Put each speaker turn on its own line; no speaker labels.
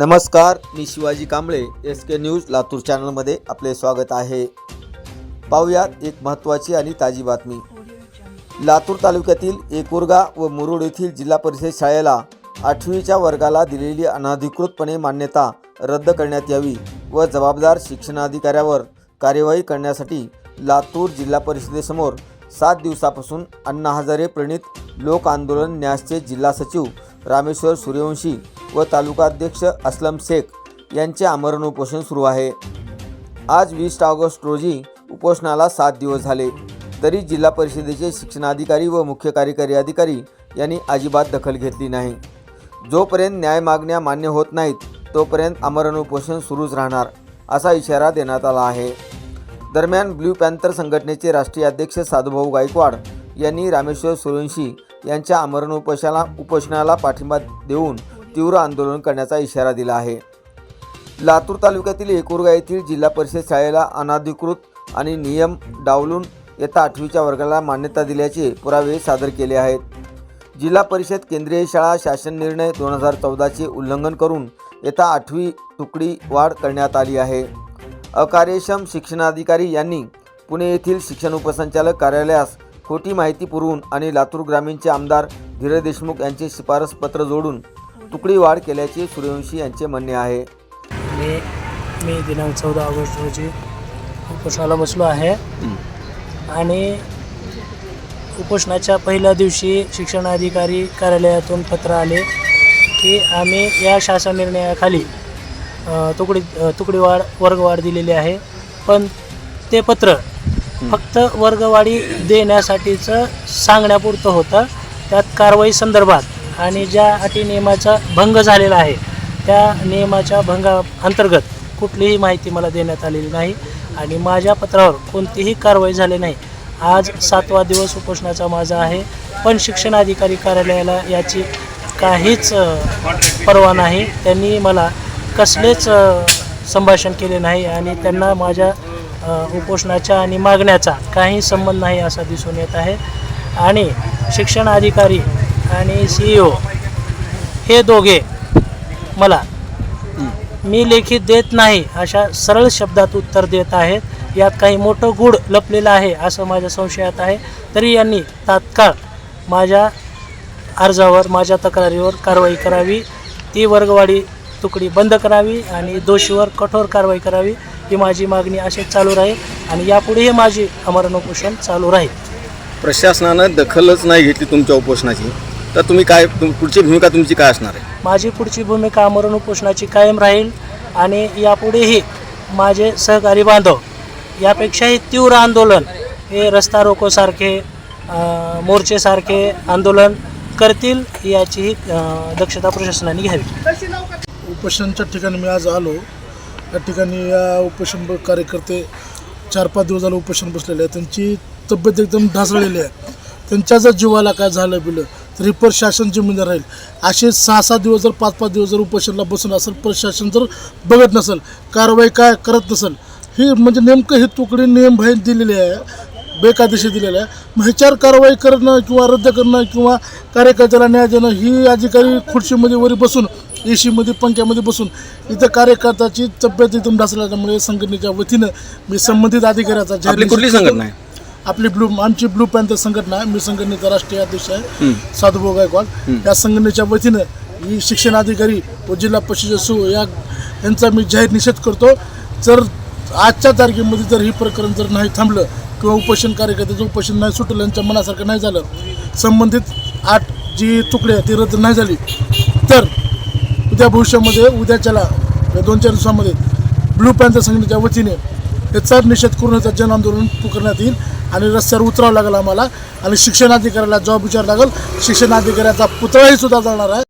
नमस्कार मी Shivaji Kamble S K news Latur चॅनलमध्ये आपले स्वागत आहे. पाहुयात एक महत्त्वाची आणि ताजी बातमी. लातूर तालुक्यातील एकुरगा व मुरुड येथील जिल्हा परिषद शाळेला आठवीच्या वर्गाला दिलेली अनधिकृतपणे मान्यता रद्द करण्यात यावी व जबाबदार शिक्षणाधिकाऱ्यावर कार्यवाही करण्यासाठी लातूर जिल्हा परिषदेसमोर सात दिवसापासून अण्णा हजारे प्रणित लोक आंदोलन न्यासचे जिल्हा सचिव रामेश्वर सूर्यवंशी व तालुकाध्यक्ष असलम शेख यांचे आमरण उपोषण सुरू आहे. आज वीस ऑगस्ट रोजी उपोषणाला सात दिवस झाले. तरी जिल्हा परिषदेचे शिक्षणाधिकारी व मुख्य कार्यकारी अधिकारी यांनी अजिबात दखल घेतली नाही. जोपर्यंत न्याय मागण्या मान्य होत नाहीत तोपर्यंत आमरण उपोषण सुरूच राहणार असा इशारा देण्यात आला आहे. दरम्यान ब्ल्यू पॅन्थर संघटनेचे राष्ट्रीय अध्यक्ष साधुभाऊ गायकवाड यांनी रामेश्वर सुरवंशी यांच्या आमरण उपोषणाला उपोषणाला पाठिंबा देऊन तीव्र आंदोलन करण्याचा इशारा दिला आहे. लातूर तालुक्यातील एकुरगा येथील जिल्हा परिषद शाळेला अनाधिकृत आणि नियम डावलून येत्या आठवीच्या वर्गाला मान्यता दिल्याचे पुरावे सादर केले आहेत. जिल्हा परिषद केंद्रीय शाळा शासन निर्णय दोन हजार चौदाचे उल्लंघन करून येत्या आठवी तुकडी वाढ करण्यात आली आहे. अकार्यक्षम शिक्षणाधिकारी यांनी पुणे येथील शिक्षण उपसंचालक कार्यालयास खोटी माहिती पुरवून आणि लातूर ग्रामीणचे आमदार धीरज देशमुख यांचे शिफारस पत्र जोडून तुकडी वाढ केल्याचे सूर्यवंशी यांचे म्हणणे आहे.
मी मी दिनांक चौदा ऑगस्ट रोजी उपोषणाला बसलो आहे. आणि उपोषणाच्या पहिल्या दिवशी शिक्षणाधिकारी कार्यालयातून पत्र आले की आम्ही या शासन निर्णयाखाली तुकडी तुकडीवाढ वर्गवाढ दिलेली आहे. पण ते पत्र फक्त वर्गवाढी देण्यासाठीचं सांगण्यापुरतं होतं. त्यात कारवाई संदर्भात आणि ज्या अटी नियमाचा भंग झालेला आहे त्या नियमाच्या भंगा अंतर्गत कुठलीही माहिती मला देण्यात आलेली नाही आणि माझ्या पत्रावर कोणतीही कारवाई झाली नाही. आज सातवा दिवस उपोषणाचा माझा आहे. पण शिक्षणाधिकारी कार्यालयाला याची काहीच परवा नाही. त्यांनी मला कसलेच संभाषण केले नाही आणि त्यांना माझ्या उपोषणाच्या आणि मागण्याचा काही संबंध नाही असा दिसून येत आहे. आणि शिक्षण अधिकारी आणि सी ई ओ हे दोघे मला मी लेखित देत नाही अशा सरळ शब्दात उत्तर देत आहेत. यात काही मोठं गूढ लपलेलं आहे असं माझ्या संशयात आहे. तरी यांनी तात्काळ माझ्या अर्जावर माझ्या तक्रारीवर कारवाई करावी. ती वर्गवाडी तुकडी बंद करावी आणि दोषीवर कठोर कारवाई करावी ही माझी मागणी अशीच चालू राहील आणि यापुढेही माझी अमरण उपोषण चालू राहील.
प्रशासनानं दखलच नाही घेतली तुमच्या उपोषणाची. तर तुम्ही काय तुम पुढची भूमिका तुमची काय असणार आहे?
माझी पुढची भूमिका अमरण उपोषणाची कायम राहील आणि यापुढेही माझे सहकारी बांधव यापेक्षाही तीव्र आंदोलन हे रस्ता रोकोसारखे अं, मोर्चेसारखे आंदोलन करतील याचीही अं, दक्षता प्रशासनाने घ्यावी.
उपोषणच्या ठिकाणी मी आज आलो. त्या ठिकाणी या उपोषण ब- कार्यकर्ते चार पाच दिवस झालं उपोषण बसलेले आहे त्यांची तब्येत एकदम ढासळलेली आहे. त्यांच्या जर जीवाला काय झालं बिलं तरी प्रशासन जिम्मेदार राहील. असे सहा सात दिवस जर पाच पाच दिवस जर उपोषणला बसून असेल प्रशासन जर बघत नसेल कारवाई काय करत नसेल ही म्हणजे नेमकं हे तुकडी नियम बाहेर दिलेली आहे बेकायदेशीर दिलेलं आहे. मग ह्याच्यावर कारवाई करणं किंवा रद्द करणं किंवा कार्यकर्त्याला न्याय देणं ही अधिकारी खुर्चीमध्ये वरी बसून ए सीमध्ये पंख्यामध्ये बसून इथं कार्यकर्त्याची तब्येत एकदम ढासळल्यामुळे संघटनेच्या वतीनं मी संबंधित अधिकाऱ्याचा
कुठली. संघटना आहे?
आपली ब्लू आमची ब्लू पॅन्थर संघटना आहे. मी संघटनेचा राष्ट्रीय अध्यक्ष आहे. साधुभाऊ गायकवाड. या संघटनेच्या वतीनं ही शिक्षण अधिकारी व जिल्हा परिषद या यांचा मी जाहीर निषेध करतो. जर आजच्या तारखेमध्ये जर ही प्रकरण जर नाही थांबलं किंवा उपोषण कार्यकर्त्याचं उपोषण नाही सुटलं यांच्या मनासारखं नाही झालं संबंधित आठ जी तुकडे ती रद्द नाही झाली तर उद्या भविष्यामध्ये उद्याच्याला या दोन चार दिवसामध्ये ब्लू पॅन्थर संघटनेच्या वतीने याचा निषेध करून याचं जन आंदोलन करण्यात येईल. आणि रस्त्यावर उतरावं लागेल आम्हाला. आणि शिक्षणाधिकाऱ्याला जॉब विचार लागेल. शिक्षणाधिकाऱ्याचा पुतळाही सुद्धा जाणार आहे.